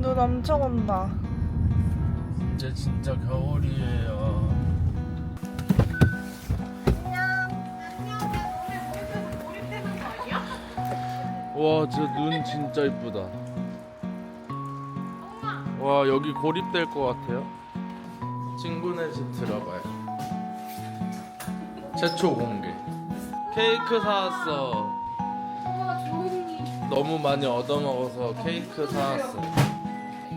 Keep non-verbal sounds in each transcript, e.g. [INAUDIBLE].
눈 엄청 온다. 이제 진짜 겨울이에요. 와, 저눈 진짜 이쁘다. 와, 여기 고립될 것 같아요. 친구네 집 들어가요. 최초 공개. 케이크 사왔어. 너무 많이 얻어먹어서 케이크 사왔어.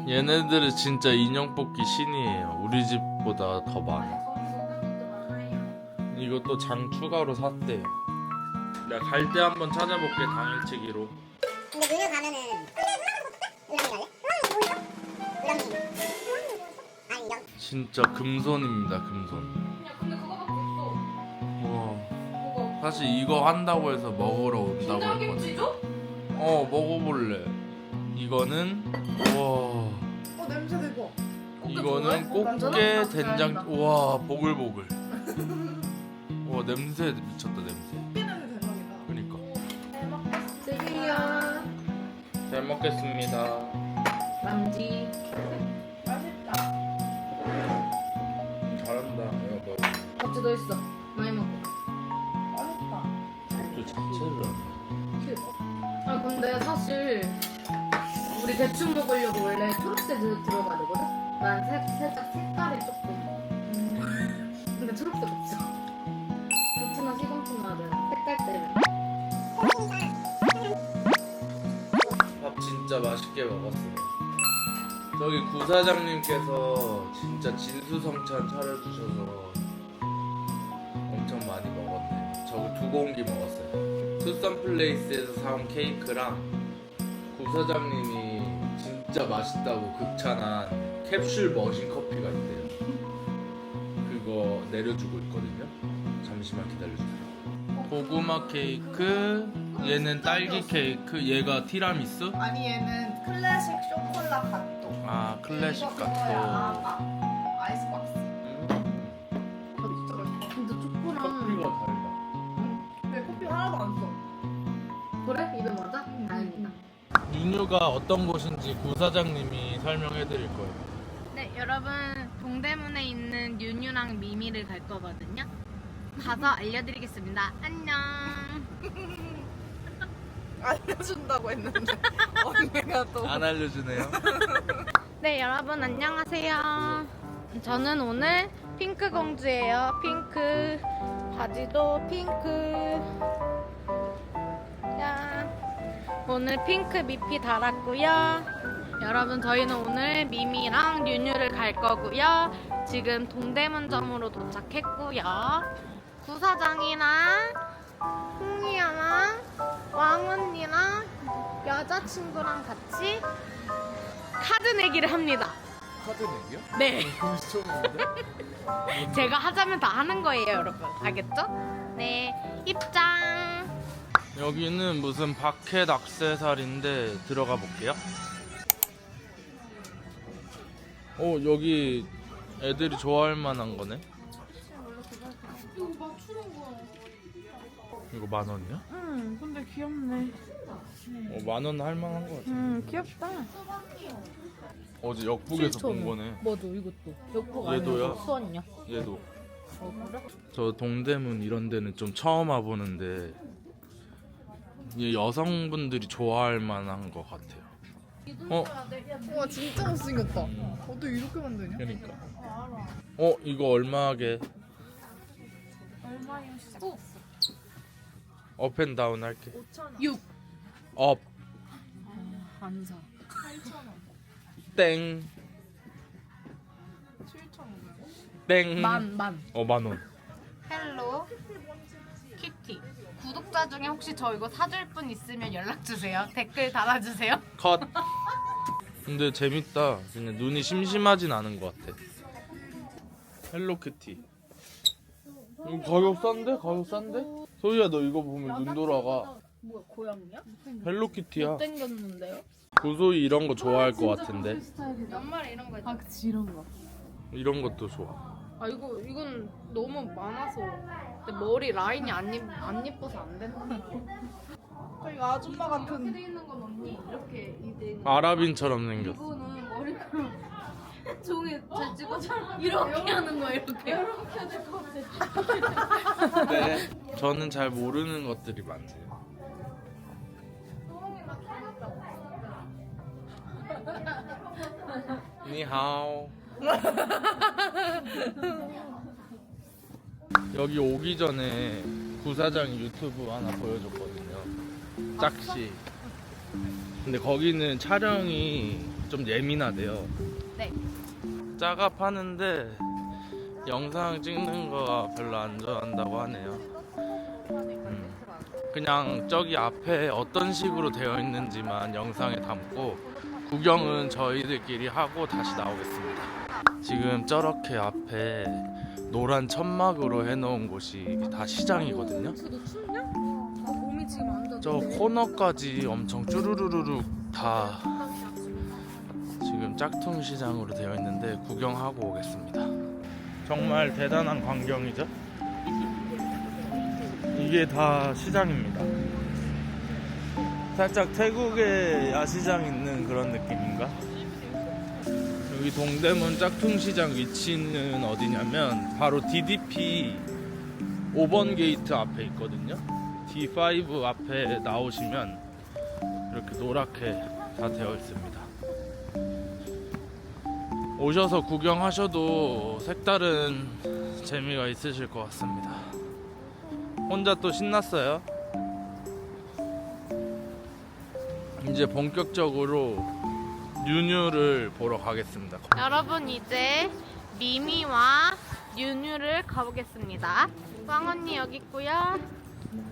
얘네들은 진짜 인형 뽑기 신이에요. 우리 집보다 더 많아. 이것도 장 추가로 샀대요. 내가 갈 때 한번 찾아볼게 당일치기로. 근데 그녀 가면은 진짜 금손입니다 금손. 와. 사실 이거 한다고 해서 먹으러 온다고 했거든. 어 먹어볼래. 이거는 와. 어 냄새 대박. 이거는 꽃게 된장. 와 보글보글. [LAUGHS] 와 냄새 미쳤다 냄새. 꽃게 냄새 대박이다. 그니까. 드디어 잘 먹겠습니다. 남지 맛있다. 잘한다. 여보. 같이 더 있어 많이 먹고 맛있다. 또 자체를. 아 근데 사실 우리 대충 먹으려고 원래 초록색 들어가야 되거든? 난 색, 살짝 색깔이 조금 음. 근데 초록색 없어 좋지나 시금치마는 색깔 때문에 밥 진짜 맛있게 먹었어요. 저기 구사장님께서 진짜 진수성찬 차려주셔서 엄청 많이 먹었네요. 저두 공기 먹었어요. 투썸 플레이스에서 사온 케이크랑 구사장님이 진짜 맛있다고 극찬한 캡슐 머신 커피가 있대요. 그거 내려주고 있거든요. 잠시만 기다려주세요. 고구마 케이크, 얘는 딸기 케이크, 얘가 티라미수. 아니 얘는 클래식 쇼콜라 갓도. 아 클래식 같고 윤유가 어떤 곳인지 구사장님이 설명해 드릴 거예요 네, 여러분 동대문에 있는 뉴뉴랑 미미를 갈 거거든요. 가서 알려드리겠습니다. 안녕. [LAUGHS] 알려준다고 했는데 [LAUGHS] 언니가 또. 안 알려주네요 [LAUGHS] 네, 여러분 안녕하세요. 저는 오늘 핑크 공주예요. 핑크 바지도 핑크. 짠. 오늘 핑크 미피 달았고요. 여러분 저희는 오늘 미미랑 뉴뉴를 갈 거고요. 지금 동대문점으로 도착했고요. 부사장이랑 홍이야랑 왕언니랑 여자친구랑 같이 카드 내기를 합니다. 카드 내기요? 네. 금시초문인데? [LAUGHS] 제가 하자면 다 하는 거예요, 여러분. 알겠죠? 네. 입장. 여기는 무슨 바켓 악세사리인데 들어가 볼게요 어 여기 애들이 좋아할 만한 거네 이거 만 원이야? 응, 근데 귀엽네. 어, 만 원 할 만한 거 같아 응, 귀엽다. 어제 역북에서 본. 거네 맞아 이것도 얘도요? 아니고 수원이야 얘도 어 그래? 저 동대문 이런 데는 좀 처음 와보는데 이 여성분들이 좋아할 만한 것 같아요. 어? 와 진짜 못생겼다. 어떻게 이렇게 만드냐? 그러니까. 어 이거 얼마게? 업앤 다운 할게. 6 업. 안사 땡. 7,500원. 땡. 만 만 어 만 원. 헬로. 구독자 중에 혹시 저 이거 사줄 분 있으면 연락 주세요. [LAUGHS] 댓글 달아주세요. 컷. 근데 재밌다. 그냥 눈이 심심하진 않은 것 같아. 헬로키티. 이거 가격 싼데? 가격 싼데? 소희야 너 이거 보면 눈 돌아가. 뭐야 고양이야? 헬로키티야. 땡겼는데요? 고소희 이런 거 좋아할 것 같은데. 연말 이런 거 있죠. 아 그치 이런 거 이런 것도 좋아. 아 이거 이건 너무 많아서 근데 머리 라인이 안, 예, 안 예뻐서 안 된다. 이거 아줌마 같은. 이렇게 돼 있는 건 언니 이렇게 있는 아랍인처럼 생겼어. 이거는 [LAUGHS] 종이 잘 찍어줘. 이렇게 하는 거 이렇게. 네. 저는 잘 모르는 것들이 많네요. 니하오. [LAUGHS] 여기 오기 전에 부사장이 유튜브 하나 보여줬거든요. 짝시. 근데 거기는 촬영이 좀 예민하대요. 네. 작업하는데 영상 찍는 거 별로 안 좋아한다고 하네요. 음. 그냥 저기 앞에 어떤 식으로 되어 있는지만 영상에 담고 구경은 저희들끼리 하고 다시 나오겠습니다. 지금 저렇게 앞에 노란 천막으로 해놓은 곳이 다 시장이거든요. 아. 저 코너까지 엄청 쭈루루루룩 다 지금 짝퉁 시장으로 되어 있는데 구경하고 오겠습니다. 정말 대단한 광경이죠? 이게 다 시장입니다. 살짝 태국의 야시장 있는 그런 느낌인가? 여기 동대문 짝퉁 시장 위치는 어디냐면 바로 DDP 5번 게이트 앞에 있거든요. D5 앞에 나오시면 이렇게 노랗게 다 되어 있습니다. 오셔서 구경하셔도 색다른 재미가 있으실 것 같습니다. 혼자 또 신났어요. 이제 본격적으로 뉴뉴를 보러 가겠습니다. 여러분 이제 미미와 뉴뉴를 가보겠습니다. 왕 언니 여기 있고요.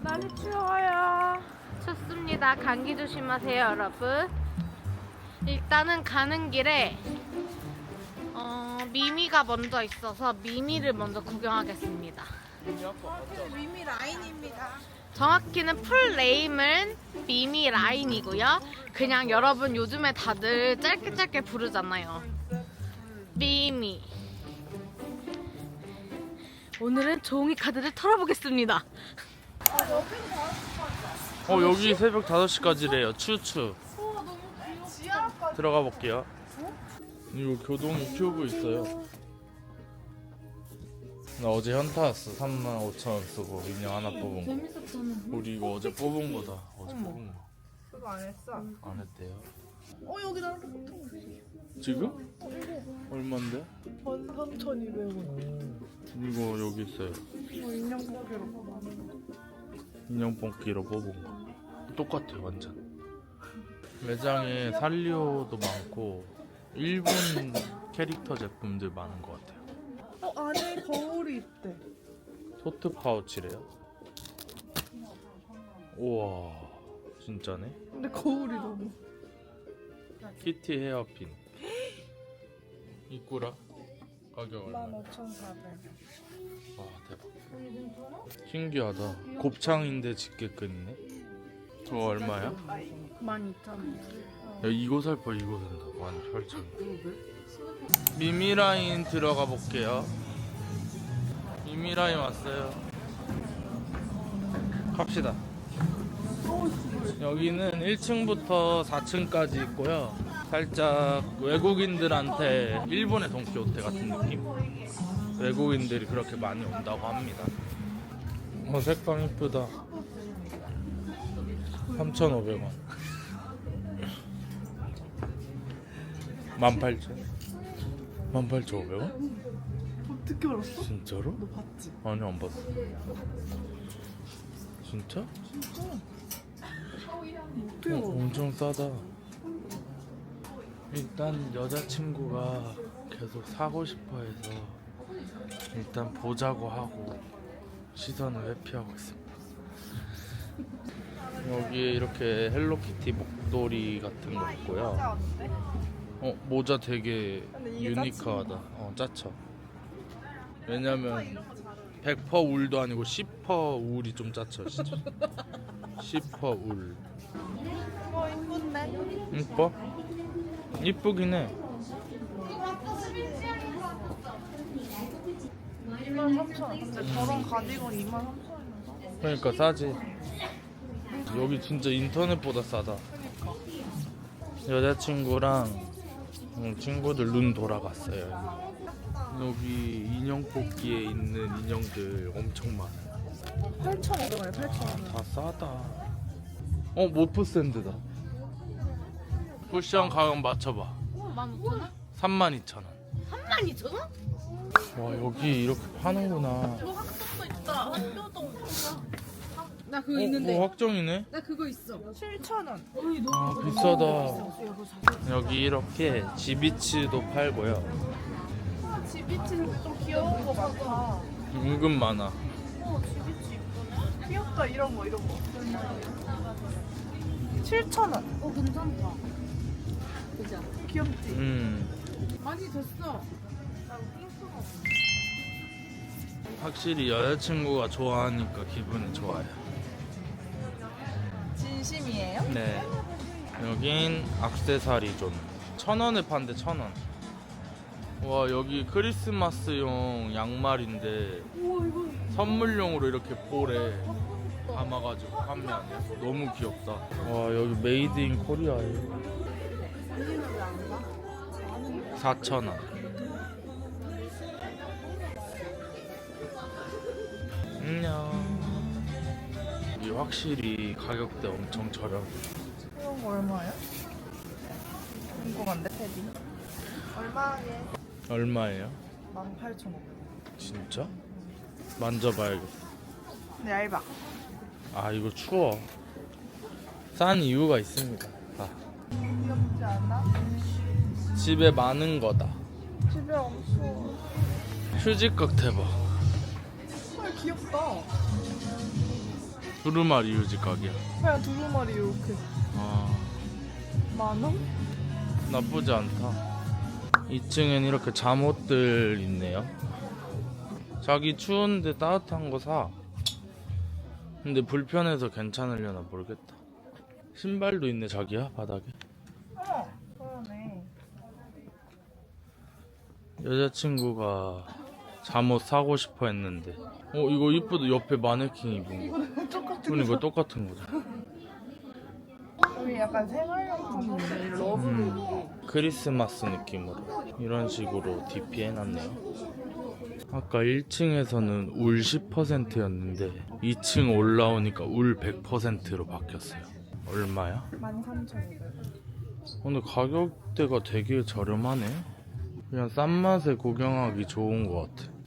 많이 추워요. 춥습니다. 감기 조심하세요, 여러분. 일단은 가는 길에 어, 미미가 먼저 있어서 미미를 먼저 구경하겠습니다. 미미 라인입니다. 정확히는 풀 네임은 미미 라인이고요. 그냥 여러분 요즘에 다들 짧게 짧게 부르잖아요. 미미. 오늘은 종이 카드를 털어보겠습니다. 어 여기 새벽 5시까지래요. 추추. 들어가 볼게요. 이거 교동이 큐브 있어요. 나 어제 현타 왔어. 35,000원 쓰고 인형 하나 뽑은 거. 재밌었잖아. 우리 이거 어제 뽑은 거다. 어제 뽑은 거. 그거 안 했어. 안 했대요. 어 여기 똑같아. 지금? 얼만데? 3,200원. 이거 여기 있어요. 이거 인형 뽑기로. 인형 뽑기로 뽑은 거. 똑같아 완전. 매장에 살리오도 많고 일본 캐릭터 제품들 많은 것 같아요. 어 안에 거울이 있대. 토트 파우치래요. 우와 진짜네. 근데 거울이 너무. 키티 헤어핀. 이꾸라 가격 얼마? 15,400원. 와 대박. 신기하다. 곱창인데 집게끈이네. 저거 얼마야? 12,000원. 야 이거 살거 이거 산다. 18,000원. 미미라인 들어가 볼게요. 미미라인 왔어요. 갑시다. 여기는 1층부터 4층까지 있고요. 살짝 외국인들한테 일본의 돈키호테 같은 느낌? 외국인들이 그렇게 많이 온다고 합니다. 어, 색감 이쁘다. 3,500원. 18,000원? [LAUGHS] 18,500원? 어떻게 알았어? 진짜로? 너 봤지? 아니 안 봤어. 진짜? 어떻게 어, 알아? 엄청 싸다. 일단 여자친구가 계속 사고 싶어 해서 일단 보자고 하고 시선을 회피하고 있습니다. 여기에 이렇게 헬로키티 목도리 같은 거 있고요. 어, 모자 되게 유니크하다. 어, 짜쳐. 왜냐면 100% 울도 아니고 10% 울이 좀 짜쳐, 진짜. [LAUGHS] 10% 울. 어 이쁜데? 이뻐? 이쁘긴 해. 23,000원. 근데 저런 가디건 23,000원인가? 그러니까 싸지. 여기 진짜 인터넷보다 싸다. 여자친구랑 어, 친구들 눈 돌아갔어요. 여기 인형 뽑기에 있는 인형들 엄청 많아요. 8,500원에 8,000원. 다 싸다. 어 모프 샌드다. 쿠션 가격 맞춰봐. 어, 15,000원? 32,000원. 32,000원? 와 여기 이렇게 파는구나. 어, 학교도 있다. 학교도 엄청 나 그거 어, 있는데. 어, 확정이네. 나 그거 있어. 7,000원. 아 비싸다. 여기 이렇게 지비츠도 팔고요. 지비치 좀 귀여운 거 많다. 은근 많아. 어, 지비치 이쁘네. 귀엽다, 이런 거, 이런 거. 7,000원. 어 괜찮다. 그죠? 귀엽지? 음 많이 됐어. 확실히 여자친구가 좋아하니까 기분이 좋아요. 진심이에요? 네. 여긴 악세사리 존. 천 원에 판대 천 원. 와 여기 크리스마스용 양말인데 선물용으로 이렇게 볼에 담아가지고 판매하네. 너무 귀엽다. 와 여기 메이드 인 코리아예요. 4천 원. 안녕. 여기 확실히 가격대 엄청 저렴해. 이런 거 얼마예요? 궁금한데, 테디. 얼마에? 얼마예요? 18,500원. 진짜? 만져봐야겠어. 네, 얇아. 아 이거 추워. 싼 이유가 있습니다. 아, 귀엽지 않아? 집에 많은 거다. 집에 엄청. 휴지각 대박. 헐, 귀엽다. 두루마리 휴지각이야. 그냥 두루마리 이렇게. 아 만 원? 나쁘지 않다. 2층엔 이렇게 잠옷들 있네요. 자기 추운데 따뜻한 거 사. 근데 불편해서 괜찮으려나 모르겠다. 신발도 있네 자기야 바닥에. 어머, 그러네. 여자친구가 잠옷 사고 싶어 했는데. 어 이거 이쁘다. 옆에 마네킹 입은 거. 똑같은 그러니까 똑같은 거죠. 여기 약간 생활용품인데 러브룩. 크리스마스 느낌으로. 이런 식으로 DP 해놨네요. 아까 1층에서는 울 10%였는데 2층 올라오니까 울 100%로 바뀌었어요. 얼마야? 13,500원. 근데 가격대가 되게 저렴하네. 그냥 싼 맛에 구경하기 좋은 것 같아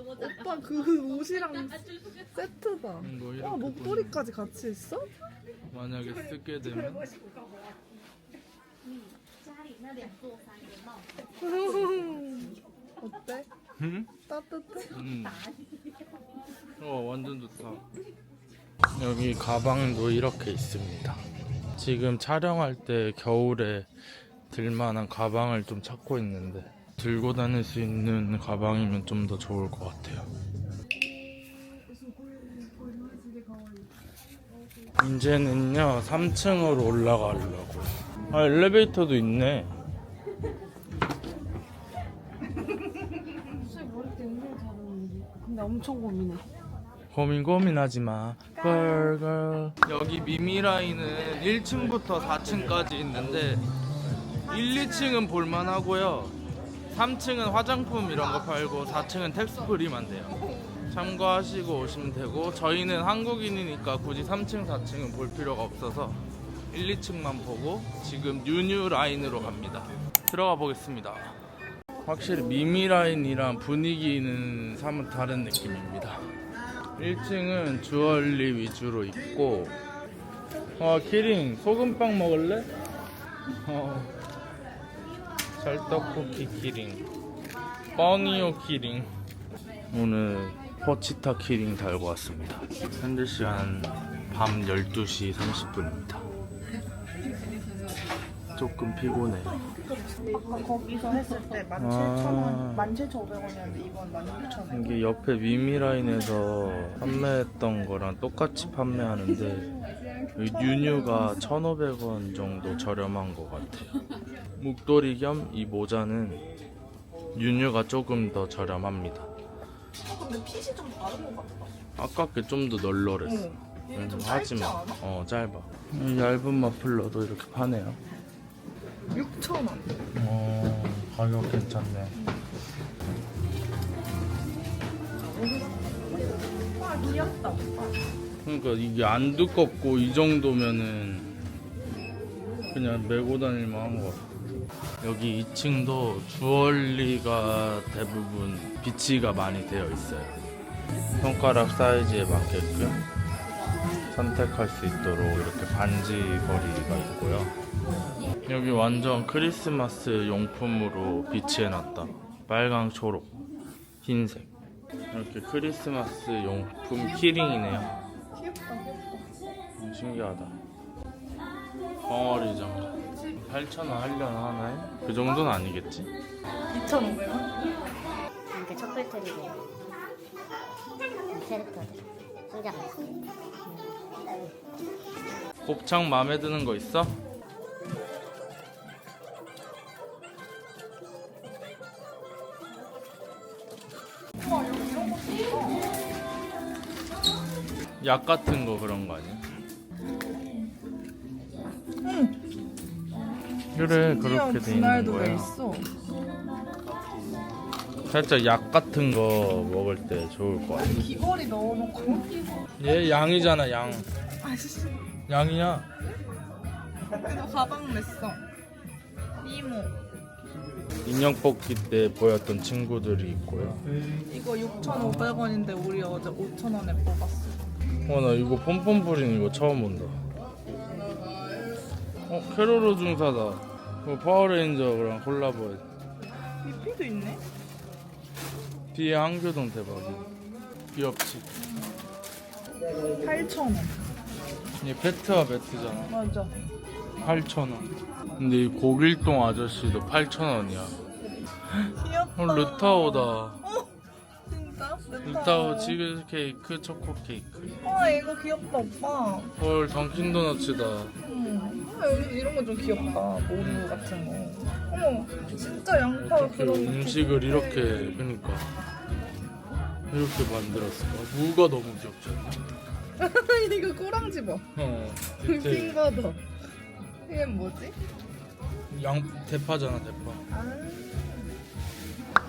오빠 그 옷이랑 세트다. 이거 이렇게 와 목도리까지 같이 있어? 만약에 쓰게 되면 어때? 응? 따뜻해? 음. 어 완전 좋다. 여기 가방도 이렇게 있습니다. 지금 촬영할 때 겨울에 들만한 가방을 좀 찾고 있는데 들고 다닐 수 있는 가방이면 좀 더 좋을 것 같아요. 이제는요 3층으로 올라가려고요. 아 엘리베이터도 있네. 근데 엄청 고민해. 고민 고민하지 마. 걸걸. 여기 미미라인은 1층부터 4층까지 있는데 1, 2층은 볼만하고요. 3층은 화장품 이런 거 팔고 4층은 텍스프리만 돼요. 참고하시고 오시면 되고 저희는 한국인이니까 굳이 3층, 4층은 볼 필요가 없어서 1, 2층만 보고 지금 뉴뉴 라인으로 갑니다. 들어가 보겠습니다. 확실히 미미 라인이랑 분위기는 사뭇 다른 느낌입니다. 1층은 주얼리 위주로 있고 아 키링 소금빵 먹을래? 어 찰떡쿠키 키링 뻥이요 키링. 오늘 포치타 키링 달고 왔습니다. 현재 시간 밤 12시 30분입니다 조금 피곤해요 아까 거기서 했을 때 아. 17,000원, 17,500원이었는데 이건 16,000원. 이게 옆에 미미라인에서 판매했던 거랑 똑같이 판매하는데 뉴뉴가 1,500원 정도 저렴한 것 같아요. 목도리 겸 이 모자는 뉴뉴가 조금 더 저렴합니다. 근데 핏이 좀 다른 것 같다. 아까 게좀 더 널널했어. 얘는 좀 음, 하지 짧지 마. 않아? 어 짧아. 이 얇은 머플러도 이렇게 파네요. 6,000원. 어, 가격 괜찮네. 와 귀엽다. 그러니까 이게 안 두껍고 이 정도면은 그냥 메고 다닐만 한것 같아. 여기 2층도 주얼리가 대부분 비치가 많이 되어 있어요. 손가락 사이즈에 맞게끔 선택할 수 있도록 이렇게 반지 거리가 있고요. 여기 완전 크리스마스 용품으로 비치해놨다. 빨강, 초록, 흰색. 이렇게 크리스마스 용품 키링이네요. 귀엽다. 음, 신기하다. 벙어리장 8,000원 하려나 하나요? 그 정도는 아니겠지? 2,500원? 그 촛불 트리고 캐릭터들 소장 곱창 마음에 드는 거 있어? 약 같은 거 그런 거 아니야? 그래 그렇게 돼 있는 거야. 있어. 살짝 약 같은 거 먹을 때 좋을 것 같아. 귀걸이 넣어놓고. 얘 양이잖아 양. 아씨. 양이야. 그래도 가방 냈어. 이모. 인형 뽑기 때 보였던 친구들이 있고요. 이거 6,500원인데 우리 어제 5,000원에 뽑았어. 어나 이거 pompom부린 이거 처음 본다. 어 캐로로 중사다. 뭐 파워레인저랑 콜라보. 미피도 있네. 뒤에 한교동 대박이야. 귀엽지. 8,000원. 얘 페트와 매트잖아. 맞아. 8,000원. 근데 이 고길동 아저씨도 8,000원이야. 귀엽다. 어, 르타오다. 어? 르타오 치즈 케이크, 초코 케이크. 아 이거 귀엽다 오빠. 헐, 던킨 도너츠다. 음. 아 여기 이런 거좀 귀엽다. 모루 같은 거. 어머 진짜 양파 어떻게 그런 음식을 이렇게 그러니까 이렇게 만들었을까? 무가 너무 귀엽지 않나? [LAUGHS] 이거 꼬랑지 봐. 어, [LAUGHS] 디테일. 핑거더. 이게 뭐지? 양 대파잖아 대파. 아.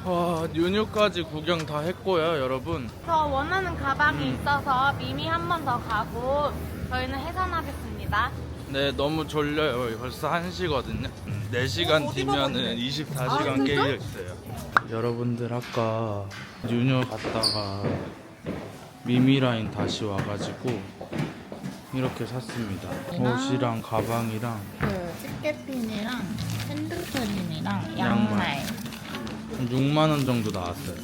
와 뉴뉴까지 구경 다 했고요 여러분. 저 원하는 가방이 음. 있어서 미미 한 번 더 가고 저희는 해산하겠습니다. 네 너무 졸려요 벌써 1시거든요 4시간 어, 어디 뒤면은 가봤네? 24시간 아? 깨어 있어요 여러분들 아까 뉴뉴 갔다가 미미라인 다시 와가지고 이렇게 샀습니다 옷이랑 가방이랑 그 집게핀이랑 핸드크림이랑 양말. 6만 원 정도 나왔어요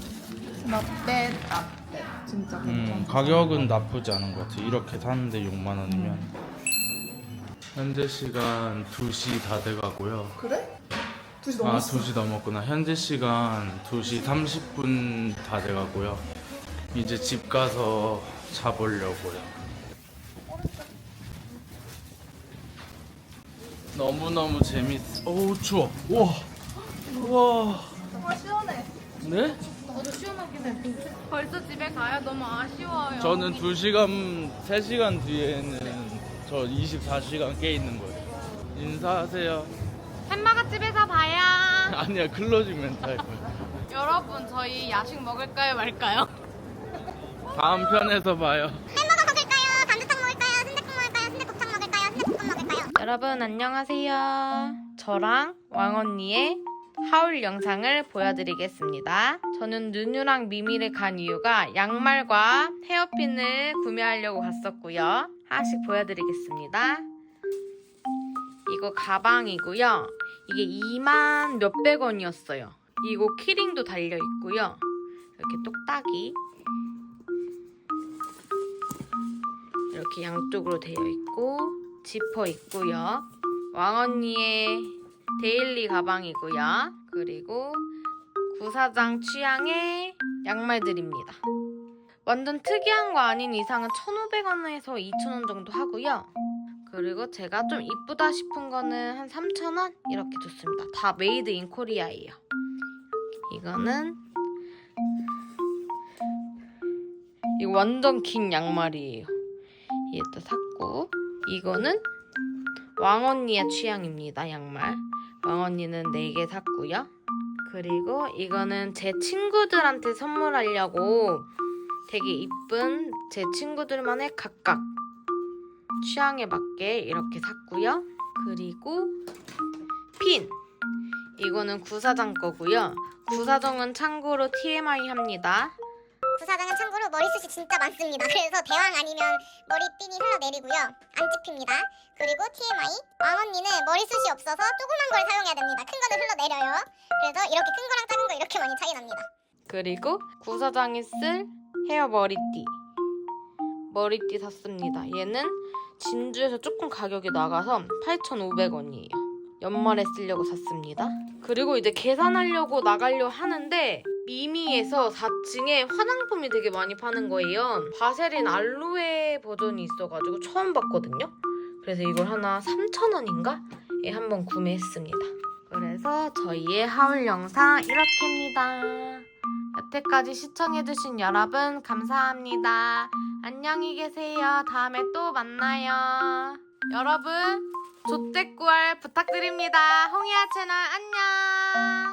나빼 나빼 진짜 음, 괜찮아. 가격은 나쁘지 않은 것 같아요 이렇게 샀는데 6만 원이면 현재 시간 2시 다 돼가고요 그래? 2시 아, 넘었어. 2시 넘었구나. 현재 시간 2시 30분 다 돼가고요. 이제 집 가서 자보려고요. 너무너무 재밌어. 어우, 추워. 우와. 우와. 아 시원해. 네? 저도 시원하긴 해. 벌써 집에 가요? 너무 아쉬워요. 저는 2시간, 3시간 뒤에는 저 24시간 깨 있는 거예요. 인사하세요. 햄버거 집에서 봐요. [LAUGHS] 아니야, 클로징 멘트 할 거예요. 여러분 저희 야식 먹을까요 말까요? 다음 편에서 봐요. 햄버거 먹을까요? 감자탕 먹을까요? 순댓국 먹을까요? 순댓국탕 먹을까요? 순댓국밥 먹을까요? 여러분 안녕하세요. 저랑 왕 언니의 하울 영상을 보여드리겠습니다. 저는 누누랑 미미를 간 이유가 양말과 헤어핀을 구매하려고 갔었고요. 하나씩 보여드리겠습니다. 이거 가방이고요. 이게 2만 몇백 원이었어요. 이거 키링도 달려 있고요. 이렇게 똑딱이 이렇게 양쪽으로 되어 있고 지퍼 있고요. 왕언니의 데일리 가방이고요. 그리고 구사장 취향의 양말들입니다. 완전 특이한 거 아닌 이상은 1,500원에서 2,000원 정도 하고요. 그리고 제가 좀 이쁘다 싶은 거는 한 3,000원 이렇게 줬습니다. 다 메이드 인 코리아예요. 이거는 이거 완전 긴 양말이에요. 얘도 샀고 이거는 왕언니의 취향입니다 양말 왕언니는 4개 샀고요. 그리고 이거는 제 친구들한테 선물하려고 되게 이쁜 제 친구들만의 각각 취향에 맞게 이렇게 샀고요. 그리고 핀! 이거는 구사장 거고요. 구사정은 참고로 TMI 합니다. 부사장은 참고로 머리숱이 진짜 많습니다. 그래서 대왕 아니면 머리핀이 흘러내리고요. 안 찝힙니다. 그리고 TMI 왕언니는 머리숱이 없어서 조그만 걸 사용해야 됩니다. 큰 거는 흘러내려요. 그래서 이렇게 큰 거랑 작은 거 이렇게 많이 차이 납니다. 그리고 구사장이 쓸 헤어 머리띠. 머리띠 샀습니다. 얘는 진주에서 조금 가격이 나가서 8,500원이에요. 연말에 쓰려고 샀습니다. 그리고 이제 계산하려고 나가려 하는데 미미에서 4층에 화장품이 되게 많이 파는 거예요. 바세린 알로에 버전이 있어가지고 처음 봤거든요. 그래서 이걸 하나 3,000원인가? 에 한번 구매했습니다. 그래서 저희의 하울 영상 이렇게입니다. 여태까지 시청해주신 여러분 감사합니다. 안녕히 계세요. 다음에 또 만나요. 여러분 조태꾸알 부탁드립니다. 홍이야 채널 안녕.